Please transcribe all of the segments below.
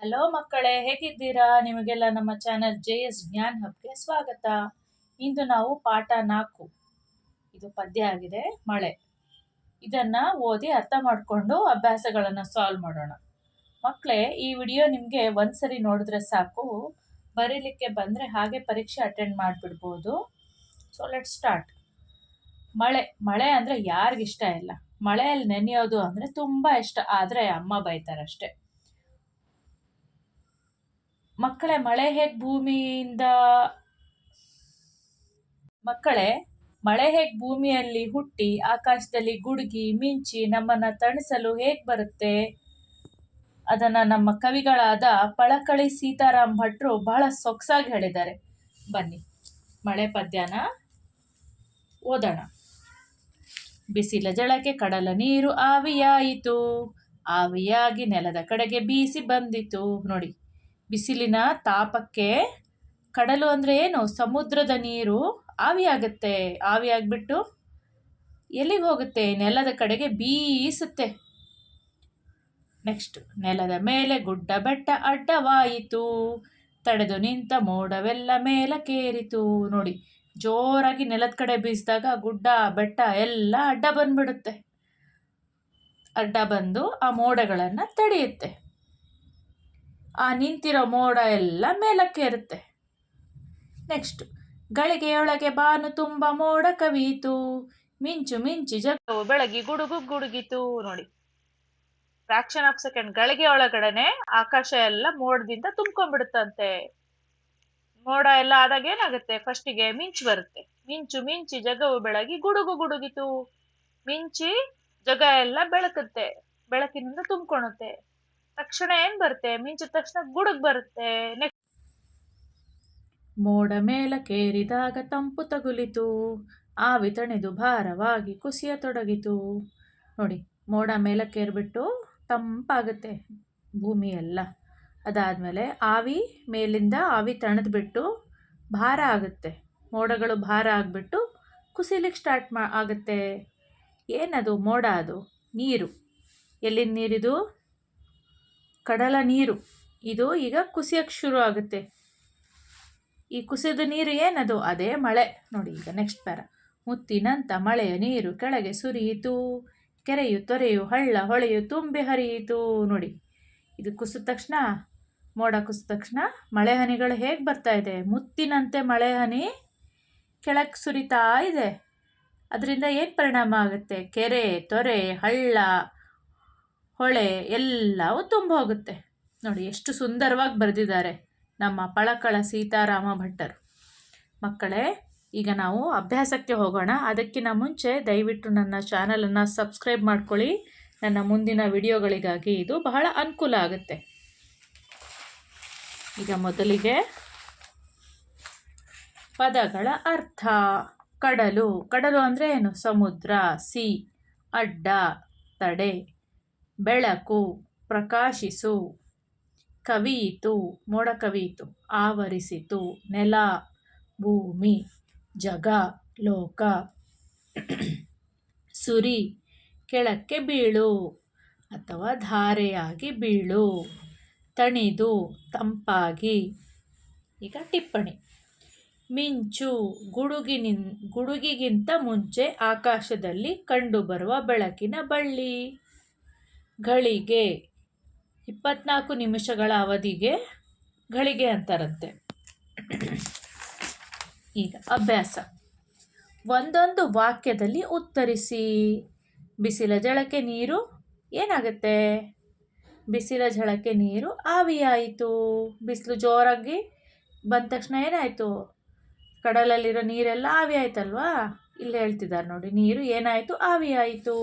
Hello ಮಕ್ಕಳೇ, ಹೇಗಿದ್ದೀರಾ? ನಿಮಗೆಲ್ಲ ನಮ್ಮ ಚಾನೆಲ್ ಜೆ ಎಸ್ ಜ್ಞಾನ್ ಹಬ್ಗೆ ಸ್ವಾಗತ. ಇಂದು ನಾವು ಪಾಠ ನಾಲ್ಕು. ಇದು ಪದ್ಯ ಆಗಿದೆ, ಮಳೆ. ಇದನ್ನ ಓದಿ ಅರ್ಥ ಮಾಡಿಕೊಂಡು ಅಭ್ಯಾಸಗಳನ್ನು ಸಾಲ್ವ್ ಮಾಡೋಣ. ಮಕ್ಕಳೇ, ಈ ವಿಡಿಯೋ ನಿಮಗೆ ಒಂದ್ಸರಿ ನೋಡಿದ್ರೆ ಸಾಕು. ಬರೀಲಿಕ್ಕೆ ಬಂದರೆ ಹಾಗೆ ಪರೀಕ್ಷೆ ಅಟೆಂಡ್ ಮಾಡಿಬಿಡ್ಬೋದು. ಸೊ ಲೆಟ್ ಸ್ಟಾರ್ಟ್ ಮಳೆ ಮಳೆ ಅಂದರೆ ಯಾರಿಗಿಷ್ಟ ಇಲ್ಲ. ಮಳೆಯಲ್ಲಿ ನೆನೆಯೋದು ಅಂದರೆ ತುಂಬ ಇಷ್ಟ. ಆದರೆ ಅಮ್ಮ ಬೈತಾರಷ್ಟೇ. ಮಕ್ಕಳೇ, ಮಳೆ ಹೇಗೆ ಭೂಮಿಯಿಂದ ಮಕ್ಕಳೇ, ಮಳೆ ಹೇಗೆ ಭೂಮಿಯಲ್ಲಿ ಹುಟ್ಟಿ, ಆಕಾಶದಲ್ಲಿ ಗುಡುಗಿ, ಮಿಂಚಿ, ನಮ್ಮನ್ನ ತಣಿಸಲು ಹೇಗೆ ಬರುತ್ತೆ? ಅದನ್ನ ನಮ್ಮ ಕವಿಗಳಾದ ಪಳಕಳಿ ಸೀತಾರಾಮ್ ಭಟ್ರು ಬಹಳ ಸೊಗಸಾಗಿ ಹೇಳಿದ್ದಾರೆ. ಬನ್ನಿ, ಮಳೆ ಪದ್ಯನ? ಓದೋಣ. ಬಿಸಿಲ ಜಳಕ್ಕೆ ಕಡಲ ನೀರು ಆವಿಯಾಯಿತು. ಆವಿಯಾಗಿ ನೆಲದ ಕಡೆಗೆ ಬೀಸಿ ಬಂದಿತು. ನೋಡಿ. ಬಿಸಿಲಿನ ತಾಪಕ್ಕೆ ಕಡಲು ಅಂದರೆ ಏನು? ಸಮುದ್ರದ ನೀರು ಆವಿಯಾಗುತ್ತೆ. ಆವಿಯಾಗಿಬಿಟ್ಟು ಎಲ್ಲಿಗೆ ಹೋಗುತ್ತೆ? ನೆಲದ ಕಡೆಗೆ ಬೀಸುತ್ತೆ. ನೆಕ್ಸ್ಟ್ ನೆಲದ ಮೇಲೆ ಗುಡ್ಡ ಬೆಟ್ಟ ಅಡ್ಡವಾಯಿತು. ತಡೆದು ನಿಂತ ಮೋಡವೆಲ್ಲ ಮೇಲಕ್ಕೇರಿತು. ನೋಡಿ, ಜೋರಾಗಿ ನೆಲದ ಕಡೆ ಬೀಸಿದಾಗ ಗುಡ್ಡ, ಬೆಟ್ಟ ಎಲ್ಲ ಅಡ್ಡ ಬಂದ್ಬಿಡುತ್ತೆ. ಅಡ್ಡ ಬಂದು ಆ ಮೋಡಗಳನ್ನು ತಡೆಯುತ್ತೆ. ಆ ನಿಂತಿರೋ ಮೋಡ ಎಲ್ಲ ಮೇಲಕ್ಕೆ ಇರುತ್ತೆ ನೆಕ್ಸ್ಟ್ ಗಳಿಗೆಯೊಳಗೆ ಬಾನು ತುಂಬ ಮೋಡ ಕವಿಯಿತು. ಮಿಂಚು ಮಿಂಚಿ ಜಗವು ಬೆಳಗಿ ಗುಡುಗು ಗುಡುಗಿತು. ನೋಡಿ ಫ್ರಾಕ್ಷನ್ ಆಫ್ ಸೆಕೆಂಡ್ ಗಳಿಗೆ ಒಳಗಡೆನೆ ಆಕಾಶ ಎಲ್ಲ ಮೋಡದಿಂದ ತುಂಬ್ಕೊಂಡ್ಬಿಡುತ್ತಂತೆ. ಮೋಡ ಎಲ್ಲ ಆದಾಗ ಏನಾಗುತ್ತೆ? ಫಸ್ಟಿಗೆ ಮಿಂಚು ಬರುತ್ತೆ. ಮಿಂಚು ಮಿಂಚಿ ಜಗವು ಬೆಳಗಿ ಗುಡುಗು ಗುಡುಗಿತು. ಮಿಂಚಿ ಜಗ ಎಲ್ಲ ಬೆಳಕುತ್ತೆ. ಬೆಳಕಿನಿಂದ ತುಂಬ್ಕೊಳುತ್ತೆ ತಕ್ಷಣ ಏನ್ ಬರುತ್ತೆ? ಮಿಂಚಿದ ತಕ್ಷಣ ಗುಡುಗ್ ಬರುತ್ತೆ. ನೆಕ್ಸ್ಟ್ ಮೋಡ ಮೇಲಕ್ಕೇರಿದಾಗ ತಂಪು ತಗುಲಿತು. ಆವಿ ತಣಿದು ಭಾರವಾಗಿ ಕುಸಿಯ ತೊಡಗಿತು. ನೋಡಿ, ಮೋಡ ಮೇಲಕ್ಕೇರ್ಬಿಟ್ಟು ತಂಪಾಗುತ್ತೆ ಭೂಮಿ ಎಲ್ಲ ಅದಾದಮೇಲೆ ಆವಿ ಮೇಲಿಂದ ಆವಿ ತಣದ್ಬಿಟ್ಟು ಭಾರ ಆಗುತ್ತೆ. ಮೋಡಗಳು ಭಾರ ಆಗಿಬಿಟ್ಟು ಕುಸಿಲಿಕ್ಕೆ ಸ್ಟಾರ್ಟ್ ಮಾ, ಆಗುತ್ತೆ. ಏನದು ಮೋಡ ಅದು? ನೀರು. ಎಲ್ಲಿನ ನೀರಿದು? ಕಡಲ ನೀರು. ಇದು ಈಗ ಕುಸಿಯಕ್ಕೆ ಶುರು ಆಗುತ್ತೆ. ಈ ಕುಸಿದ ನೀರು ಏನದು? ಅದೇ ಮಳೆ. ನೋಡಿ, ಈಗ ನೆಕ್ಸ್ಟ್ ಪ್ಯಾರ ಮುತ್ತಿನಂತ ಮಳೆಯ ನೀರು ಕೆಳಗೆ ಸುರಿಯಿತು. ಕೆರೆಯು ತೊರೆಯು, ಹಳ್ಳ ಹೊಳೆಯು ತುಂಬಿ ಹರಿಯಿತು. ನೋಡಿ, ಇದು ಕುಸಿದ ತಕ್ಷಣ, ಮೋಡ ಕುಸಿದ ತಕ್ಷಣ ಮಳೆ ಹನಿಗಳು ಹೇಗೆ ಬರ್ತಾ ಇದೆ? ಮುತ್ತಿನಂತೆ ಮಳೆ ಹನಿ ಕೆಳಕ್ಕೆ ಸುರಿತಾ ಇದೆ. ಅದರಿಂದ ಏನು ಪರಿಣಾಮ ಆಗುತ್ತೆ? ಕೆರೆ, ತೊರೆ, ಹಳ್ಳ ಹೊಳೆ ಎಲ್ಲವೂ ತುಂಬ ಹೋಗುತ್ತೆ ನೋಡಿ, ಎಷ್ಟು ಸುಂದರವಾಗಿ ಬರೆದಿದ್ದಾರೆ ನಮ್ಮ ಪಳಕಳ ಸೀತಾರಾಮ ಭಟ್ಟರು. ಮಕ್ಕಳೇ, ಈಗ ನಾವು ಅಭ್ಯಾಸಕ್ಕೆ ಹೋಗೋಣ. ಅದಕ್ಕಿಂತ ಮುಂಚೆ ದಯವಿಟ್ಟು ನನ್ನ ಚಾನಲನ್ನು ಸಬ್ಸ್ಕ್ರೈಬ್ ಮಾಡ್ಕೊಳ್ಳಿ. ನನ್ನ ಮುಂದಿನ ವಿಡಿಯೋಗಳಿಗಾಗಿ ಇದು ಬಹಳ ಅನುಕೂಲ ಆಗುತ್ತೆ. ಈಗ ಮೊದಲಿಗೆ ಪದಗಳ ಅರ್ಥ. ಕಡಲು. ಕಡಲು ಅಂದರೆ ಏನು? ಸಮುದ್ರ, ಸಿ, ಅಡ್ಡ, ತಡೆ. ಬೆಳಕು ಪ್ರಕಾಶಿಸು, ಕವಿಯಿತು ಮೋಡ ಕವಿಯಿತು ಆವರಿಸಿತು, ನೆಲ, ಭೂಮಿ, ಜಗ, ಲೋಕ. ಸುರಿ, ಕೆಳಕ್ಕೆ ಬೀಳು ಅಥವಾ ಧಾರೆಯಾಗಿ ಬೀಳು, ತಣಿದು, ತಂಪಾಗಿ. ಈಗ ಟಿಪ್ಪಣಿ. ಮಿಂಚು, ಗುಡುಗಿನಿಂದ, ಗುಡುಗಿಗಿಂತ ಮುಂಚೆ ಆಕಾಶದಲ್ಲಿ ಕಂಡುಬರುವ ಬೆಳಕಿನ ಬಳ್ಳಿ. ಗಳಿಗೆ ಇಪ್ಪತ್ನಾಲ್ಕು ನಿಮಿಷಗಳ ಅವಧಿಗೆ ಗಳಿಗೆ ಅಂತಾರಂತೆ. ಈಗ ಅಭ್ಯಾಸ. ಒಂದೊಂದು ವಾಕ್ಯದಲ್ಲಿ ಉತ್ತರಿಸಿ. ಬಿಸಿಲ ಜಳಕ್ಕೆ ನೀರು ಏನಾಗುತ್ತೆ? ಬಿಸಿಲ ಝಳಕ್ಕೆ ನೀರು ಆವಿಯಾಯಿತು. ಬಿಸಿಲು ಜೋರಾಗಿ ಬಂದ ತಕ್ಷಣ ಏನಾಯಿತು? ಕಡಲಲ್ಲಿರೋ ನೀರೆಲ್ಲ ಆವಿ ಆಯ್ತಲ್ವಾ ಇಲ್ಲಿ ಹೇಳ್ತಿದ್ದಾರೆ ನೋಡಿ, ನೀರು ಏನಾಯಿತು? ಆವಿಯಾಯಿತು.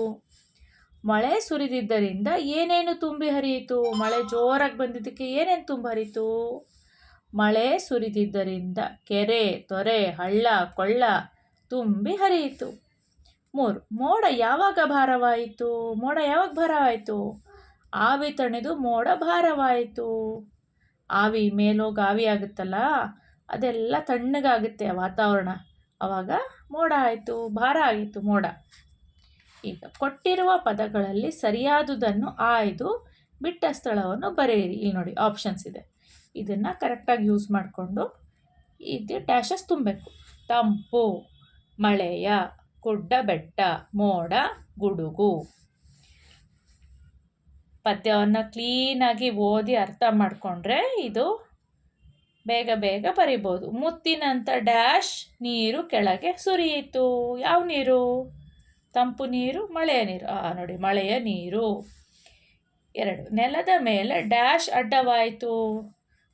ಮಳೆ ಸುರಿದಿದ್ದರಿಂದ ಏನೇನು ತುಂಬಿ ಹರಿಯಿತು? ಮಳೆ ಜೋರಾಗಿ ಬಂದಿದ್ದಕ್ಕೆ ಏನೇನು ತುಂಬಿ ಹರಿಯಿತು? ಮಳೆ ಸುರಿದಿದ್ದರಿಂದ ಕೆರೆ, ತೊರೆ, ಹಳ್ಳ, ಕೊಳ್ಳ ತುಂಬಿ ಹರಿಯಿತು. ಮೂರು, ಮೋಡ ಯಾವಾಗ ಭಾರವಾಯಿತು? ಮೋಡ ಯಾವಾಗ ಭಾರವಾಯಿತು? ಆವಿ ತಣಿದು ಮೋಡ ಭಾರವಾಯಿತು. ಆವಿ ಮೇಲೋಗಿ ಆವಿ ಆಗುತ್ತಲ್ಲ, ಅದೆಲ್ಲ ತಣ್ಣಗಾಗುತ್ತೆ ವಾತಾವರಣ. ಆವಾಗ ಮೋಡ ಆಯಿತು, ಭಾರ ಆಗಿತ್ತು ಮೋಡ. ಈಗ ಕೊಟ್ಟಿರುವ ಪದಗಳಲ್ಲಿ ಸರಿಯಾದುದನ್ನು ಆಯ್ದು ಬಿಟ್ಟ ಸ್ಥಳವನ್ನು ಬರೆಯಿರಿ. ಇಲ್ಲಿ ನೋಡಿ ಆಪ್ಷನ್ಸ್ ಇದೆ. ಇದನ್ನು ಕರೆಕ್ಟಾಗಿ ಯೂಸ್ ಮಾಡಿಕೊಂಡು ಇದು ಡ್ಯಾಶಸ್ ತುಂಬಬೇಕು. ತಂಪು, ಮಳೆಯ ಗುಡ್ಡ ಬೆಟ್ಟ, ಮೋಡ, ಗುಡುಗು. ಪದ್ಯವನ್ನು ಕ್ಲೀನಾಗಿ ಓದಿ ಅರ್ಥ ಮಾಡಿಕೊಂಡ್ರೆ ಇದು ಬೇಗ ಬೇಗ ಬರಿಬೋದು. ಮುತ್ತಿನಂಥ ಡ್ಯಾಶ್ ನೀರು ಕೆಳಗೆ ಸುರಿಯಿತು. ಯಾವ ನೀರು? ತಂಪು ನೀರು, ಮಳೆಯ ನೀರು. ಆ, ನೋಡಿ, ಮಳೆಯ ನೀರು. ಎರಡು, ನೆಲದ ಮೇಲೆ ಡ್ಯಾಶ್ ಅಡ್ಡವಾಯಿತು.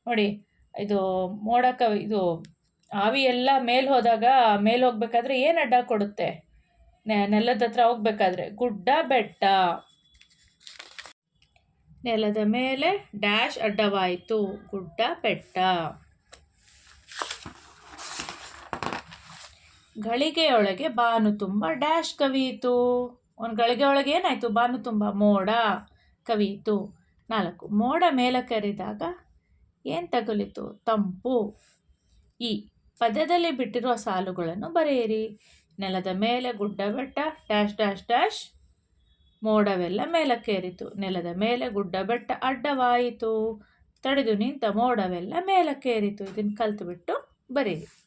ನೋಡಿ, ಇದು ಮೋಡಕ, ಇದು ಆವಿ ಎಲ್ಲ ಮೇಲೆ ಹೋದಾಗ ಮೇಲೆ ಹೋಗ್ಬೇಕಾದ್ರೆ ಏನು ಅಡ್ಡ ಕೊಡುತ್ತೆ? ನೆಲದ ಹತ್ರ ಹೋಗ್ಬೇಕಾದ್ರೆ ಗುಡ್ಡ, ಬೆಟ್ಟ. ನೆಲದ ಮೇಲೆ ಡ್ಯಾಶ್ ಅಡ್ಡವಾಯಿತು, ಗುಡ್ಡ, ಬೆಟ್ಟ. ಗಳಿಗೆಯೊಳಗೆ ಬಾನು ತುಂಬ ಡ್ಯಾಶ್ ಕವಿಯಿತು. ಒಂದು ಗಳಿಗೆಯೊಳಗೆ ಏನಾಯಿತು? ಬಾನು ತುಂಬ ಮೋಡ ಕವಿಯಿತು. ನಾಲ್ಕು, ಮೋಡ ಮೇಲೆ ಕರಿದಾಗ ಏನು ತಗುಲಿತು? ತಂಪು. ಈ ಪದ್ಯದಲ್ಲಿ ಬಿಟ್ಟಿರುವ ಸಾಲುಗಳನ್ನು ಬರೆಯಿರಿ. ನೆಲದ ಮೇಲೆ ಗುಡ್ಡ ಬೆಟ್ಟ, ಡ್ಯಾಶ್ ಡ್ಯಾಶ್ ಡ್ಯಾಶ್. ಮೋಡವೆಲ್ಲ ಮೇಲಕ್ಕೇರಿತು. ನೆಲದ ಮೇಲೆ ಗುಡ್ಡ ಬೆಟ್ಟ ಅಡ್ಡವಾಯಿತು. ತಡೆದು ನಿಂತ ಮೋಡವೆಲ್ಲ ಮೇಲಕ್ಕೇರಿತು. ಇದನ್ನು ಕಲ್ತುಬಿಟ್ಟು ಬರೀರಿ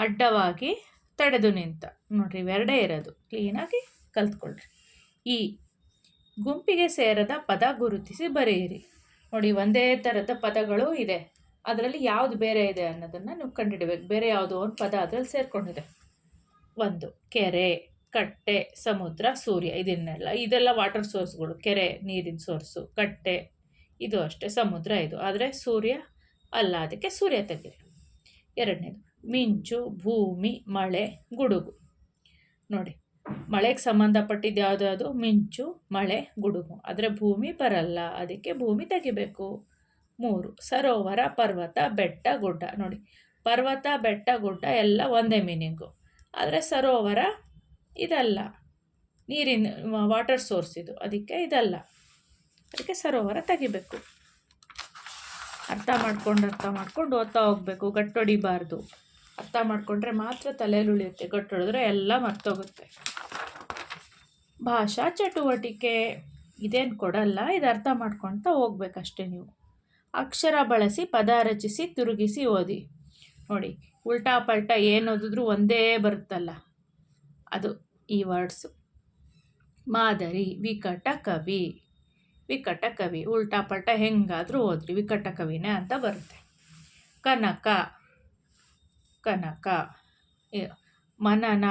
ಅಡ್ಡವಾಗಿ ತಡೆದು ನಿಂತ. ನೋಡ್ರಿ, ಇವೆರಡೇ ಇರೋದು. ಕ್ಲೀನಾಗಿ ಕಲ್ತ್ಕೊಳ್ರಿ. ಈ ಗುಂಪಿಗೆ ಸೇರದ ಪದ ಗುರುತಿಸಿ ಬರೆಯಿರಿ. ನೋಡಿ, ಒಂದೇ ಥರದ ಪದಗಳು ಇದೆ. ಅದರಲ್ಲಿ ಯಾವುದು ಬೇರೆ ಇದೆ ಅನ್ನೋದನ್ನು ನೀವು ಕಂಡುಹಿಡಬೇಕು. ಬೇರೆ ಯಾವುದೋ ಒಂದು ಪದ ಅದರಲ್ಲಿ ಸೇರಿಕೊಂಡಿದೆ. ಒಂದು, ಕೆರೆ, ಕಟ್ಟೆ, ಸಮುದ್ರ, ಸೂರ್ಯ, ಇದನ್ನೆಲ್ಲ. ಇದೆಲ್ಲ ವಾಟರ್ ಸೋರ್ಸ್ಗಳು ಕೆರೆ, ನೀರಿನ ಸೋರ್ಸು ಕಟ್ಟೆ, ಇದು ಅಷ್ಟೇ, ಸಮುದ್ರ, ಇದು. ಆದರೆ ಸೂರ್ಯ ಅಲ್ಲ, ಅದಕ್ಕೆ ಸೂರ್ಯ ತೆಗೀರಿ ಎರಡನೇದು ಮಿಂಚು, ಭೂಮಿ, ಮಳೆ, ಗುಡುಗು. ನೋಡಿ, ಮಳೆಗೆ ಸಂಬಂಧಪಟ್ಟಿದ್ದು ಯಾವುದಾದ್ರು ಮಿಂಚು, ಮಳೆ, ಗುಡುಗು. ಆದರೆ ಭೂಮಿ ಬರಲ್ಲ. ಅದಕ್ಕೆ ಭೂಮಿ ತೆಗಿಬೇಕು. ಮೂರು, ಸರೋವರ, ಪರ್ವತ, ಬೆಟ್ಟ, ಗುಡ್ಡ. ನೋಡಿ, ಪರ್ವತ, ಬೆಟ್ಟ, ಗುಡ್ಡ ಎಲ್ಲ ಒಂದೇ ಮೀನಿಂಗು. ಆದರೆ ಸರೋವರ ಇದಲ್ಲ. ನೀರಿನ, ವಾಟರ್ ಸೋರ್ಸ್ ಇದು. ಅದಕ್ಕೆ ಇದಲ್ಲ. ಅದಕ್ಕೆ ಸರೋವರ ತೆಗಿಬೇಕು. ಅರ್ಥ ಮಾಡ್ಕೊಂಡು ಅರ್ಥ ಮಾಡ್ಕೊಂಡು ಓದ್ತಾ ಹೋಗಬೇಕು. ಗಟ್ಟೊಡಿಬಾರ್ದು. ಅರ್ಥ ಮಾಡಿಕೊಂಡ್ರೆ ಮಾತ್ರ ತಲೆಯಲ್ಲಿ ಉಳಿಯುತ್ತೆ. ಗಟ್ಟೊಡಿದ್ರೆ ಎಲ್ಲ ಮರ್ತೋಗುತ್ತೆ. ಭಾಷಾ ಚಟುವಟಿಕೆ ಇದೇನು ಕೊಡಲ್ಲ, ಇದು ಅರ್ಥ ಮಾಡ್ಕೊಳ್ತಾ ಹೋಗ್ಬೇಕಷ್ಟೇ ನೀವು. ಅಕ್ಷರ ಬಳಸಿ, ಪದ ರಚಿಸಿ, ತಿರುಗಿಸಿ ಓದಿ. ನೋಡಿ, ಉಲ್ಟಾ ಪಲ್ಟಾ ಏನು ಓದಿದ್ರು ಒಂದೇ ಬರುತ್ತಲ್ಲ, ಅದು ಈ ವರ್ಡ್ಸು. ಮಾದರಿ, ವಿಕಟ ಕವಿ. ವಿಕಟ ಕವಿ, ಉಲ್ಟಾ ಪಲ್ಟಾ ಹೆಂಗಾದರೂ ಓದ್ರಿ, ವಿಕಟ ಕವಿನೇ ಅಂತ ಬರುತ್ತೆ. ಕನಕ. ಕನಕ ಮನನ,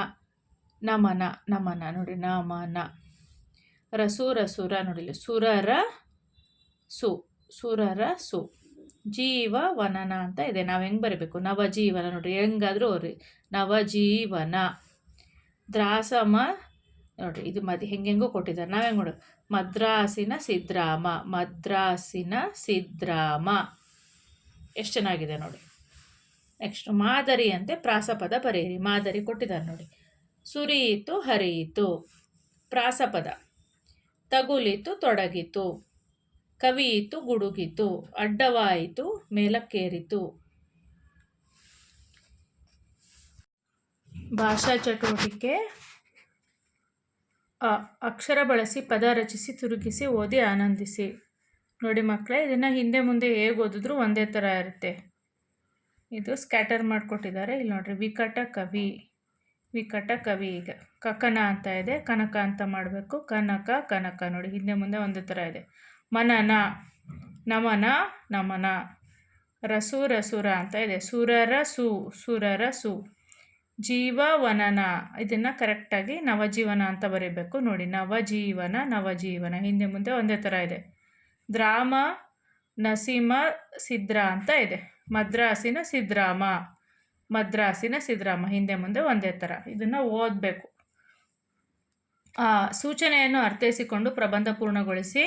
ನಮನ ನಮನ ನೋಡಿ, ನಮನ. ರಸು ರಸುರ ನೋಡಿ ಸುರರ ಸು ಸುರರ ಸು. ಜೀವ, ವನನ ಅಂತ ಇದೆ. ನಾವು ಹೆಂಗೆ ಬರೀಬೇಕು? ನವಜೀವನ ನೋಡಿರಿ ಹೆಂಗಾದರೂ ಅವ್ರಿ ನವಜೀವನ. ದ್ರಾಸಮ ನೋಡಿರಿ ಇದು ಮದ್ ಹೆಂಗೆಂಗೋ ಕೊಟ್ಟಿದ್ದಾರೆ. ನಾವು ಹೆಂಗೆ ನೋಡೋದು ಮದ್ರಾಸಿನ ಸಿದ್ರಾಮ. ಮದ್ರಾಸಿನ ಸಿದ್ರಾಮ. ಎಷ್ಟು ಚೆನ್ನಾಗಿದೆ ನೋಡಿ. ನೆಕ್ಸ್ಟ್ ಮಾದರಿ ಅಂತೆ ಪ್ರಾಸಪದ ಬರೆಯಿರಿ. ಮಾದರಿ ಕೊಟ್ಟಿದ್ದಾರೆ ನೋಡಿ. ಸುರಿಯಿತು, ಹರಿಯಿತು. ಪ್ರಾಸಪದ. ತಗುಲಿತು, ತೊಡಗಿತು. ಕವಿಯಿತು, ಗುಡುಗಿತು. ಅಡ್ಡವಾಯಿತು, ಮೇಲಕ್ಕೇರಿತು. ಭಾಷಾ ಚಟುವಟಿಕೆ. ಅಕ್ಷರ ಬಳಸಿ, ಪದ ರಚಿಸಿ, ತಿರುಗಿಸಿ, ಓದಿ, ಆನಂದಿಸಿ. ನೋಡಿ ಮಕ್ಕಳೇ, ಇದನ್ನು ಹಿಂದೆ ಮುಂದೆ ಹೇಗೆ ಓದಿದ್ರು ಒಂದೇ ಥರ ಇರುತ್ತೆ. ಇದು ಸ್ಕ್ಯಾಟರ್ ಮಾಡಿಕೊಟ್ಟಿದ್ದಾರೆ. ಇಲ್ಲಿ ನೋಡಿರಿ, ವಿಕಟ ಕವಿ ವಿಕಟ ಕವಿ ಈಗ. ಕಕನ ಅಂತ ಇದೆ. ಕನಕ ಅಂತ ಮಾಡಬೇಕು. ಕನಕ ಕನಕ ನೋಡಿ, ಹಿಂದೆ ಮುಂದೆ ಒಂದೇ ಥರ ಇದೆ. ಮನನ, ನಮನ ನಮನ. ರಸು, ರಸುರ ಅಂತ ಇದೆ. ಸುರರ ಸು ಸುರರ ಸು. ಜೀವ ವನನ ಇದನ್ನು ಕರೆಕ್ಟಾಗಿ ನವಜೀವನ ಅಂತ ಬರೀಬೇಕು. ನೋಡಿ, ನವಜೀವನ ನವಜೀವನ, ಹಿಂದೆ ಮುಂದೆ ಒಂದೇ ಥರ ಇದೆ. ದ್ರಾಮ, ನಸೀಮ, ಸಿದ್ರ ಅಂತ ಇದೆ. ಮದ್ರಾಸಿನ ಸಿದ್ರಾಮ. ಮದ್ರಾಸಿನ ಸಿದ್ರಾಮ, ಹಿಂದೆ ಮುಂದೆ ಒಂದೇ ಥರ ಇದನ್ನು ಓದಬೇಕು. ಸೂಚನೆಯನ್ನು ಅರ್ಥೈಸಿಕೊಂಡು ಪ್ರಬಂಧ ಪೂರ್ಣಗೊಳಿಸಿ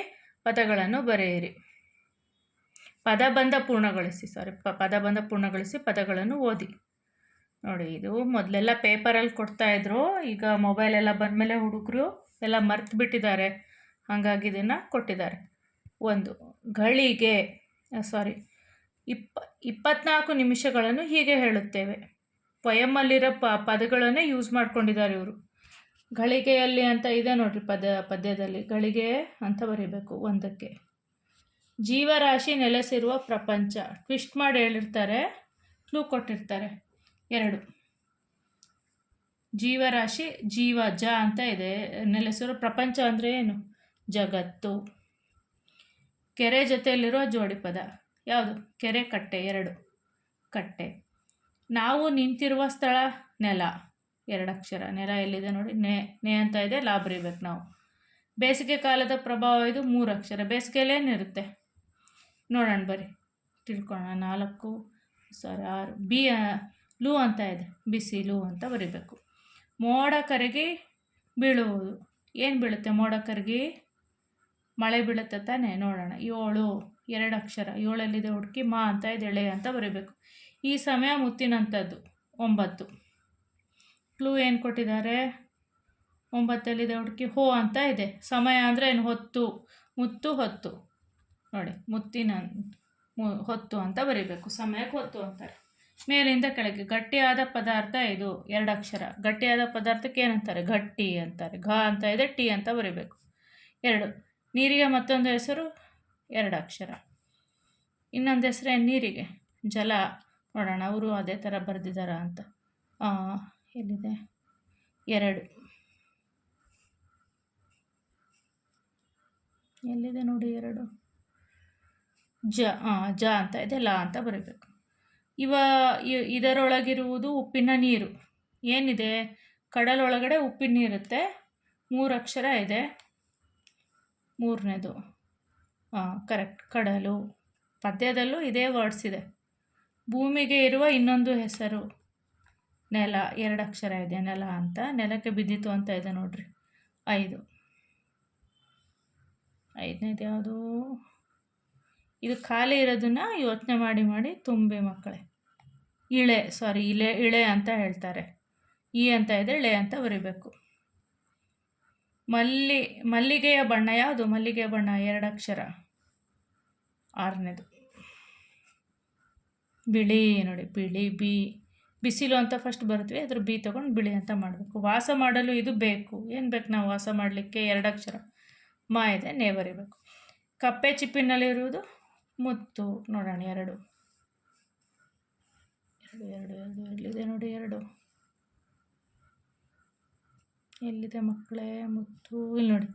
ಪದಗಳನ್ನು ಬರೆಯಿರಿ. ಪದಬಂಧ ಪೂರ್ಣಗೊಳಿಸಿ ಸಾರಿ ಪ, ಪದಬಂಧ ಪೂರ್ಣಗೊಳಿಸಿ ಪದಗಳನ್ನು ಓದಿ. ನೋಡಿ, ಇದು ಮೊದಲೆಲ್ಲ ಪೇಪರಲ್ಲಿ ಕೊಡ್ತಾಯಿದ್ರು ಈಗ ಮೊಬೈಲ್ ಮೊಬೈಲೆಲ್ಲ ಬಂದಮೇಲೆ ಹುಡುಗರು ಎಲ್ಲ ಮರ್ತು ಬಿಟ್ಟಿದ್ದಾರೆ. ಹಾಗಾಗಿ ಇದನ್ನು ಕೊಟ್ಟಿದ್ದಾರೆ. ಒಂದು ಗಳಿಗೆ ಸಾರಿ ಇಪ್ಪ, ಇಪ್ಪತ್ನಾಲ್ಕು ನಿಮಿಷಗಳನ್ನು ಹೀಗೆ ಹೇಳುತ್ತೇವೆ. ಪೊಯಮಲ್ಲಿರೋ ಪ, ಪದಗಳನ್ನೇ ಯೂಸ್ ಮಾಡ್ಕೊಂಡಿದ್ದಾರೆ ಇವರು. ಗಳಿಗೆಯಲ್ಲಿ ಅಂತ ಇದೆ ನೋಡ್ರಿ ಪದ, ಪದ್ಯದಲ್ಲಿ. ಗಳಿಗೆ ಅಂತ ಬರೀಬೇಕು, ಒಂದಕ್ಕೆ. ಜೀವರಾಶಿ ನೆಲೆಸಿರುವ ಪ್ರಪಂಚ. ಟ್ವಿಸ್ಟ್ ಮಾಡಿ ಹೇಳಿರ್ತಾರೆ ಕ್ಲೂ ಕೊಟ್ಟಿರ್ತಾರೆ. ಎರಡು. ಜೀವರಾಶಿ ಜೀವ, ಜ ಅಂತ ಇದೆ. ನೆಲೆಸಿರುವ ಪ್ರಪಂಚ ಅಂದರೆ ಏನು? ಜಗತ್ತು. ಕೆರೆ ಜೊತೆಯಲ್ಲಿರೋ ಜೋಡಿ ಪದ. ಯಾವುದು? ಕೆರೆ ಕಟ್ಟೆ, ಎರಡು. ಕಟ್ಟೆ. ನಾವು ನಿಂತಿರುವ ಸ್ಥಳ ನೆಲ. ಎರಡು ಅಕ್ಷರ ನೆಲ ಎಲ್ಲಿದೆ ನೋಡಿ. ನೆ ನೆ ಅಂತ ಇದೆ. ಲಾಭ ನಾವು. ಬೇಸಿಗೆ ಕಾಲದ ಪ್ರಭಾವ ಇದು ಮೂರು ಅಕ್ಷರ ಬೇಸಿಗೆಯಲ್ಲೇನಿರುತ್ತೆ ನೋಡೋಣ ಬರ್ರಿ ತಿಳ್ಕೊಳ್ಳೋಣ. ನಾಲ್ಕು, ಸಾರಿ, ಆರು. ಬಿ ಲೂ ಅಂತ ಇದೆ. ಬಿಸಿ ಲೂ ಅಂತ ಬರಿಬೇಕು. ಮೋಡ ಕರಗಿ ಬೀಳುವುದು. ಏನು ಬೀಳುತ್ತೆ ಮೋಡ ಕರಗಿ? ಮಳೆ ಬೀಳುತ್ತೆ ತಾನೇ? ನೋಡೋಣ. ಏಳು. ಎರಡು ಅಕ್ಷರ, ಏಳಲ್ಲಿದೆ ಹುಡುಕಿ ಮಾ ಅಂತ ಇದೆ ಎಳೆ ಅಂತ ಬರೀಬೇಕು. ಈ ಸಮಯ ಮುತ್ತಿನಂಥದ್ದು, ಒಂಬತ್ತು. ಕ್ಲೂ ಏನು ಕೊಟ್ಟಿದ್ದಾರೆ? ಒಂಬತ್ತಲ್ಲಿದೆ ಹುಡುಕಿ ಹೋ ಅಂತ ಇದೆ. ಸಮಯ ಅಂದರೆ ಏನು? ಹೊತ್ತು. ಮುತ್ತು, ಹೊತ್ತು. ನೋಡಿ, ಮುತ್ತಿನ ಹೊತ್ತು ಅಂತ ಬರೀಬೇಕು. ಸಮಯಕ್ಕೆ ಹೊತ್ತು ಅಂತಾರೆ. ಮೇಲಿಂದ ಕೆಳಗೆ, ಗಟ್ಟಿಯಾದ ಪದಾರ್ಥ ಇದು. ಎರಡು ಅಕ್ಷರ. ಗಟ್ಟಿಯಾದ ಪದಾರ್ಥಕ್ಕೆ ಏನಂತಾರೆ? ಗಟ್ಟಿ ಅಂತಾರೆ. ಘ ಅಂತ ಇದೆ, ಟಿ ಅಂತ ಬರೀಬೇಕು. ಎರಡು. ನೀರಿಗೆ ಮತ್ತೊಂದು ಹೆಸರು? ಎರಡು ಅಕ್ಷರ. ಇನ್ನೊಂದು ಹೆಸರೇ ನೀರಿಗೆ ಜಲ. ನೋಡೋಣ, ಅವರು ಅದೇ ಥರ ಬರೆದಿದ್ದಾರ ಅಂತ. ಎಲ್ಲಿದೆ? ಎರಡು. ಎಲ್ಲಿದೆ ನೋಡಿ ಎರಡು? ಜ ಜ ಅಂತ, ಇದೆ ಲ ಅಂತ ಬರೀಬೇಕು. ಇವ ಇದರೊಳಗಿರುವುದು ಉಪ್ಪಿನ ನೀರು. ಏನಿದೆ? ಕಡಲೊಳಗಡೆ ಉಪ್ಪಿನ ನೀರುತ್ತೆ ಮೂರು ಅಕ್ಷರ ಇದೆ. ಮೂರನೇದು. ಕರೆಕ್ಟ್ ಕಡಲು. ಪದ್ಯದಲ್ಲೂ ಇದೇ ವರ್ಡ್ಸ್ ಇದೆ. ಭೂಮಿಗೆ ಇರುವ ಇನ್ನೊಂದು ಹೆಸರು ನೆಲ. ಎರಡು ಅಕ್ಷರ ಇದೆ, ನೆಲ ಅಂತ. ನೆಲಕ್ಕೆ ಬಿದ್ದಿತು ಅಂತ ಇದೆ ನೋಡ್ರಿ. ಐದು. ಐದನೇದು ಯಾವುದು? ಇದು ಖಾಲಿ ಇರೋದನ್ನ ಯೋಚನೆ ಮಾಡಿ ಮಾಡಿ ತುಂಬಿ ಮಕ್ಕಳೇ. ಇಳೆ ಸಾರಿ ಇಳೆ ಇಳೆ ಅಂತ ಹೇಳ್ತಾರೆ. ಈ ಅಂತ ಇದೆ, ಇಳೆ ಅಂತ ಬರಿಬೇಕು. ಮಲ್ಲಿ, ಮಲ್ಲಿಗೆಯ ಬಣ್ಣ ಯಾವುದು? ಮಲ್ಲಿಗೆಯ ಬಣ್ಣ ಎರಡು ಅಕ್ಷರ. ಆರನೇದು. ಬಿಳಿ ನೋಡಿ, ಬಿಳಿ, ಬಿ. ಬಿಸಿಲು ಅಂತ ಫಸ್ಟ್ ಬರ್ತೀವಿ, ಅದ್ರ ಬಿ ತೊಗೊಂಡು ಬಿಳಿ ಅಂತ ಮಾಡಬೇಕು. ವಾಸ ಮಾಡಲು ಇದು ಬೇಕು. ಏನು ಬೇಕು ನಾವು ವಾಸ ಮಾಡಲಿಕ್ಕೆ? ಎರಡು ಅಕ್ಷರ. ಮಾ ಇದೆ, ನೇ ಬರೀಬೇಕು. ಕಪ್ಪೆ ಚಿಪ್ಪಿನಲ್ಲಿರುವುದು ಮುತ್ತು. ನೋಡೋಣ, ಎರಡು. ಎರಡು ಎರಡು ಎರಡು. ಎಲ್ಲಿದೆ ನೋಡಿ, ಎರಡು. ಎಲ್ಲಿದೆ ಮಕ್ಕಳೇ? ಮುತ್ತು. ಇಲ್ಲಿ ನೋಡಿ,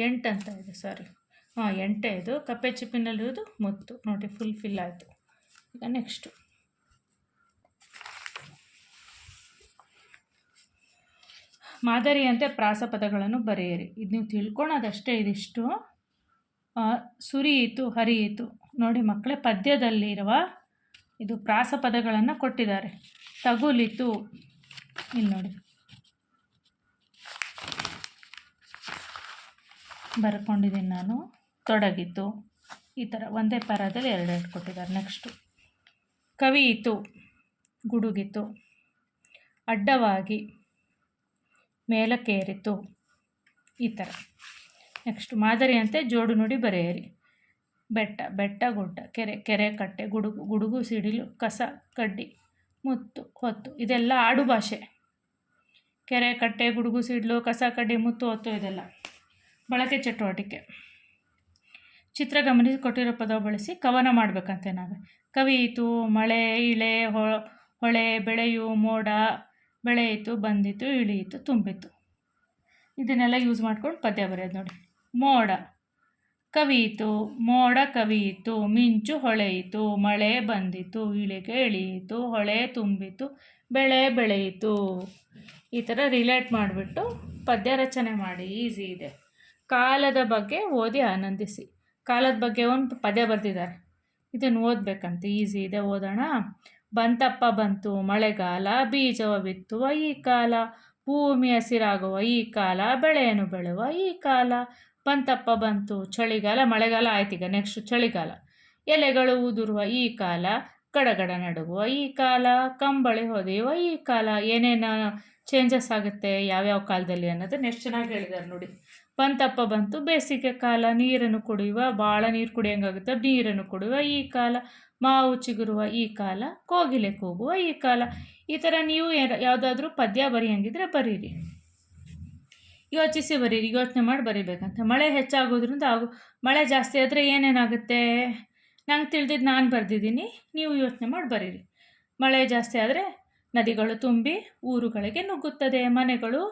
ಎಂಟು ಅಂತ ಇದೆ ಸಾರಿ ಹಾಂ, ಎಂಟೆ ಇದು. ಕಪ್ಪೆ ಚಿಪ್ಪಿನಲ್ಲಿರೋದು ಮುತ್ತು. ನೋಡಿ ಫುಲ್ ಫಿಲ್ ಆಯಿತು. ಈಗ ನೆಕ್ಸ್ಟು ಮಾದರಿಯಂತೆ ಪ್ರಾಸಪದಗಳನ್ನು ಬರೆಯಿರಿ. ಇದು ನೀವು ತಿಳ್ಕೊಳೋದಷ್ಟೇ ಇದಿಷ್ಟು. ಸುರಿಯಿತು ಹರಿಯಿತು ನೋಡಿ ಮಕ್ಕಳೇ ಪದ್ಯದಲ್ಲಿರುವ ಇದು ಪ್ರಾಸ ಪದಗಳನ್ನು ಕೊಟ್ಟಿದ್ದಾರೆ. ತಗುಲಿತು. ಇಲ್ಲಿ ನೋಡಿ. ಬರ್ಕೊಂಡಿದ್ದೀನಿ ನಾನು. ತೊಡಗಿತು ಈ ಥರ ಒಂದೇ ಪರದಲ್ಲಿ ಎರಡೆರಡು ಕೊಟ್ಟಿದ್ದಾರೆ. ನೆಕ್ಸ್ಟು ಕವಿಯಿತು, ಗುಡುಗಿತು, ಅಡ್ಡವಾಗಿ ಮೇಲಕ್ಕೇರಿತು. ಈ ಥರ. ನೆಕ್ಸ್ಟ್ ಮಾದರಿಯಂತೆ ಜೋಡು ನುಡಿ ಬರೆಯಿರಿ. ಬೆಟ್ಟ ಬೆಟ್ಟ, ಗುಡ್ಡ, ಕೆರೆ ಕೆರೆ, ಕಟ್ಟೆ, ಗುಡುಗು ಗುಡುಗು, ಸಿಡಿಲು, ಕಸ, ಕಡ್ಡಿ, ಮುತ್ತು, ಹೊತ್ತು, ಇದೆಲ್ಲ ಆಡು ಭಾಷೆ. ಕೆರೆ, ಕಟ್ಟೆ, ಗುಡುಗು, ಸಿಡಿಲು, ಕಸ, ಕಡ್ಡಿ, ಮುತ್ತು, ಹೊತ್ತು, ಇದೆಲ್ಲ. ಬಳಕೆ ಚಟುವಟಿಕೆ. ಚಿತ್ರ ಗಮನಿಸಿ ಕೊಟ್ಟಿರೋ ಪದ ಬಳಸಿ ಕವನ ಮಾಡಬೇಕಂತೆ ನಾವೇ. ಕವಿಯಿತು, ಮಳೆ ಇಳೆ, ಹೊ, ಹೊಳೆ, ಬೆಳೆಯು, ಮೋಡ, ಬೆಳೆಯಿತು, ಬಂದಿತು, ಇಳಿಯಿತು, ತುಂಬಿತು. ಇದನ್ನೆಲ್ಲ ಯೂಸ್ ಮಾಡ್ಕೊಂಡು ಪದ್ಯ ಬರೆಯೋದು ನೋಡಿ. ಮೋಡ, ಕವಿಯಿತು ಮೋಡ ಕವಿಯಿತು, ಮಿಂಚು ಹೊಳೆಯಿತು, ಮಳೆ ಬಂದಿತು, ಇಳಿಗೆ ಇಳಿಯಿತು, ಹೊಳೆ ತುಂಬಿತು, ಬೆಳೆ ಬೆಳೆಯಿತು. ಈ ಥರ ರಿಲೇಟ್ ಮಾಡಿಬಿಟ್ಟು ಪದ್ಯ ರಚನೆ ಮಾಡಿ ಈಸಿ ಇದೆ. ಕಾಲದ ಬಗ್ಗೆ ಓದಿ ಆನಂದಿಸಿ. ಕಾಲದ ಬಗ್ಗೆ ಒಂದು ಪದ್ಯ ಬರೆದಿದ್ದಾರೆ. ಇದನ್ನು ಓದಬೇಕಂತ. ಈಸಿ ಇದೆ, ಓದೋಣ. ಬಂತಪ್ಪ ಬಂತು, ಮಳೆಗಾಲ ಬೀಜವ ಬಿತ್ತುವ ಈ ಕಾಲ. ಭೂಮಿ ಹಸಿರಾಗುವ ಈ ಕಾಲ, ಬೆಳೆಯನ್ನು ಬೆಳೆಯುವ ಈ ಕಾಲ. ಬಂತಪ್ಪ ಬಂತು, ಚಳಿಗಾಲ, ಮಳೆಗಾಲ ಆಯ್ತೀಗ ನೆಕ್ಸ್ಟ್ ಚಳಿಗಾಲ. ಎಲೆಗಳು ಉದುರುವ ಈ ಕಾಲ, ಗಡಗಡ ನಡುಗುವ ಈ ಕಾಲ, ಕಂಬಳಿ ಹೊದೆಯುವ ಈ ಕಾಲ. ಏನೇನು ಚೇಂಜಸ್ ಆಗುತ್ತೆ, ಯಾವ್ಯಾವ ಕಾಲದಲ್ಲಿ ಅನ್ನೋದು ನೆಕ್ಸ್ಟ್ ಚೆನ್ನಾಗಿ ಹೇಳಿದ್ದಾರೆ ನೋಡಿ. ಬಂತಪ್ಪ ಬಂತು, ಬೇಸಿಗೆ ಕಾಲ, ನೀರನ್ನು ಕುಡಿಯುವ ಭಾಳ ನೀರು ಕುಡಿಯೋಂಗಾಗುತ್ತೆ, ನೀರನ್ನು ಕುಡಿಯುವ ಈ ಕಾಲ, ಮಾವು ಚಿಗುರುವ ಈ ಕಾಲ, ಕೋಗಿಲೆ ಕೂಗುವ ಈ ಕಾಲ. ಈ ಥರ ನೀವು ಯಾವುದಾದ್ರೂ ಪದ್ಯ ಬರೆಯಂಗಿದ್ರೆ ಬರೀರಿ. ಯೋಚಿಸಿ ಬರೀರಿ, ಯೋಚನೆ ಮಾಡಿ ಬರೀಬೇಕಂತ. ಮಳೆ ಹೆಚ್ಚಾಗೋದ್ರಿಂದ ಆಗು, ಮಳೆ ಜಾಸ್ತಿ ಆದರೆ ಏನೇನಾಗುತ್ತೆ? ನಂಗೆ ತಿಳಿದಿದ್ದು ನಾನು ಬರೆದಿದ್ದೀನಿ, ನೀವು ಯೋಚನೆ ಮಾಡಿ ಬರೀರಿ. ಮಳೆ ಜಾಸ್ತಿ ಆದರೆ ನದಿಗಳು ತುಂಬಿ ಊರುಗಳಿಗೆ ನುಗ್ಗುತ್ತದೆ, ಮನೆಗಳು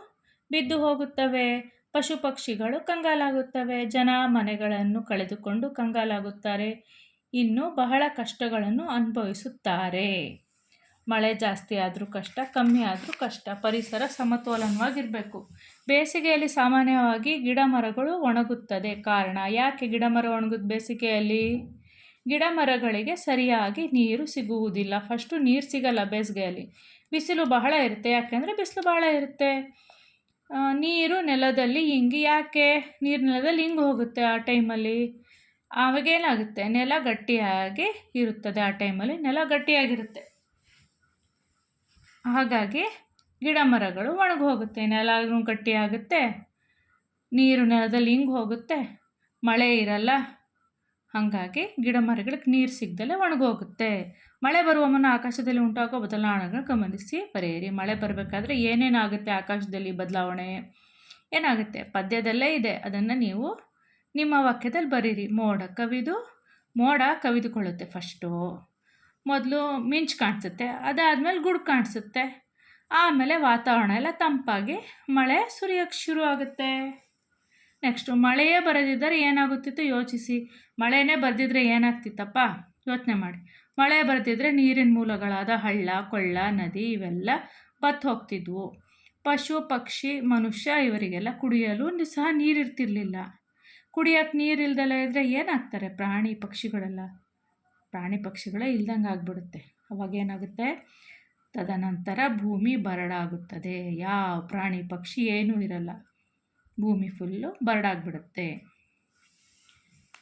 ಬಿದ್ದು ಹೋಗುತ್ತವೆ. ಪಶು ಪಕ್ಷಿಗಳು ಕಂಗಾಲಾಗುತ್ತವೆ. ಜನ ಮನೆಗಳನ್ನು ಕಳೆದುಕೊಂಡು ಕಂಗಾಲಾಗುತ್ತಾರೆ. ಇನ್ನು ಬಹಳ ಕಷ್ಟಗಳನ್ನು ಅನುಭವಿಸುತ್ತಾರೆ. ಮಳೆ ಜಾಸ್ತಿ ಆದರೂ ಕಷ್ಟ, ಕಮ್ಮಿ ಆದರೂ ಕಷ್ಟ. ಪರಿಸರ ಸಮತೋಲನವಾಗಿರಬೇಕು. ಬೇಸಿಗೆಯಲ್ಲಿ ಸಾಮಾನ್ಯವಾಗಿ ಗಿಡ ಮರಗಳು ಒಣಗುತ್ತದೆ. ಕಾರಣ, ಯಾಕೆ ಗಿಡ ಮರ ಒಣಗುದು ಬೇಸಿಗೆಯಲ್ಲಿ? ಗಿಡ ಮರಗಳಿಗೆ ಸರಿಯಾಗಿ ನೀರು ಸಿಗುವುದಿಲ್ಲ. ಫಸ್ಟು ನೀರು ಸಿಗಲ್ಲ ಬೇಸಿಗೆಯಲ್ಲಿ. ಬಿಸಿಲು ಬಹಳ ಇರುತ್ತೆ. ಯಾಕೆಂದರೆ ಬಿಸಿಲು ಬಹಳ ಇರುತ್ತೆ. ನೀರು ನೆಲದಲ್ಲಿ ಹಿಂಗಿ ಯಾಕೆ? ನೀರು ನೆಲದಲ್ಲಿ ಹಿಂಗೆ ಹೋಗುತ್ತೆ ಆ ಟೈಮಲ್ಲಿ. ಆವಾಗೇನಾಗುತ್ತೆ ನೆಲ ಗಟ್ಟಿಯಾಗಿ ಇರುತ್ತದೆ ಆ ಟೈಮಲ್ಲಿ. ನೆಲ ಗಟ್ಟಿಯಾಗಿರುತ್ತೆ. ಹಾಗಾಗಿ ಗಿಡ ಮರಗಳು ಒಣಗಿ ಹೋಗುತ್ತೆ. ನೆಲ ಗಟ್ಟಿಯಾಗುತ್ತೆ. ನೀರು ನೆಲದಲ್ಲಿ ಹಿಂಗೆ ಹೋಗುತ್ತೆ. ಮಳೆ ಇರಲ್ಲ. ಹಾಗಾಗಿ ಗಿಡ ಮರಗಳಿಗೆ ನೀರು ಸಿಗ್ದಲೇ ಒಣಗೋಗುತ್ತೆ ಮಳೆ ಬರುವ ಮುನ್ನ ಆಕಾಶದಲ್ಲಿ ಉಂಟಾಗುವ ಬದಲಾವಣೆಗಳನ್ನು ಗಮನಿಸಿ. ಬರೆಯಿರಿ. ಮಳೆ ಬರಬೇಕಾದ್ರೆ ಏನೇನಾಗುತ್ತೆ ಆಕಾಶದಲ್ಲಿ ಬದಲಾವಣೆ? ಏನಾಗುತ್ತೆ? ಪದ್ಯದಲ್ಲೇ ಇದೆ. ಅದನ್ನು ನೀವು ನಿಮ್ಮ ವಾಕ್ಯದಲ್ಲಿ ಬರೀರಿ. ಮೋಡ ಕವಿದು, ಮೋಡ ಕವಿದುಕೊಳ್ಳುತ್ತೆ ಫಸ್ಟು ಮೊದಲು ಮಿಂಚು ಕಾಣಿಸುತ್ತೆ. ಅದಾದಮೇಲೆ ಗುಡ್ ಕಾಣಿಸುತ್ತೆ. ಆಮೇಲೆ ವಾತಾವರಣ ಎಲ್ಲ ತಂಪಾಗಿ ಮಳೆ ಸುರಿಯೋಕ್ಕೆ ಶುರು ಆಗುತ್ತೆ. ನೆಕ್ಸ್ಟು ಮಳೆಯೇ ಬರದಿದ್ದರೆ ಏನಾಗುತ್ತಿತ್ತು? ಯೋಚಿಸಿ. ಮಳೆನೇ ಬರೆದಿದ್ರೆ ಏನಾಗ್ತಿತ್ತಪ್ಪ? ಯೋಚನೆ ಮಾಡಿ. ಮಳೆ ಬರ್ತಿದ್ರೆ ನೀರಿನ ಮೂಲಗಳಾದ ಹಳ್ಳ, ಕೊಳ್ಳ, ನದಿ ಇವೆಲ್ಲ ಬತ್ತು ಹೋಗ್ತಿದ್ವು. ಪಶು, ಪಕ್ಷಿ, ಮನುಷ್ಯ ಇವರಿಗೆಲ್ಲ ಕುಡಿಯಲು ಸಹ ನೀರಿರ್ತಿರ್ಲಿಲ್ಲ. ಕುಡಿಯೋಕ್ಕೆ ನೀರು ಇಲ್ದಲೇ ಇದ್ದರೆ ಏನಾಗ್ತಾರೆ ಪ್ರಾಣಿ ಪಕ್ಷಿಗಳೆಲ್ಲ? ಪ್ರಾಣಿ ಪಕ್ಷಿಗಳೇ ಇಲ್ದಂಗೆ ಆಗಿಬಿಡುತ್ತೆ. ಅವಾಗ ಏನಾಗುತ್ತೆ? ತದನಂತರ ಭೂಮಿ ಬರಡಾಗುತ್ತದೆ. ಯಾವ ಪ್ರಾಣಿ ಪಕ್ಷಿ ಏನೂ ಇರಲ್ಲ. ಭೂಮಿ ಫುಲ್ಲು ಬರಡಾಗ್ಬಿಡುತ್ತೆ.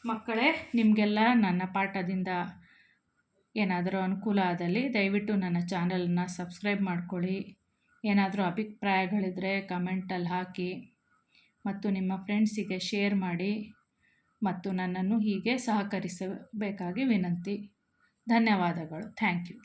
ಮಕ್ಕಳೇ, ನಿಮಗೆಲ್ಲ ನನ್ನ ಪಾಠದಿಂದ ಏನಾದರೂ ಅನುಕೂಲ ಆದಲ್ಲಿ ದಯವಿಟ್ಟು ನನ್ನ ಚಾನಲನ್ನು ಸಬ್ಸ್ಕ್ರೈಬ್ ಮಾಡ್ಕೊಳ್ಳಿ. ಏನಾದರೂ ಅಭಿಪ್ರಾಯಗಳಿದ್ದರೆ ಕಮೆಂಟಲ್ಲಿ ಹಾಕಿ ಮತ್ತು ನಿಮ್ಮ ಫ್ರೆಂಡ್ಸಿಗೆ ಶೇರ್ ಮಾಡಿ ಮತ್ತು ನನ್ನನ್ನು ಹೀಗೆ ಸಹಕರಿಸಬೇಕಾಗಿ ವಿನಂತಿ. ಧನ್ಯವಾದಗಳು. Thank you.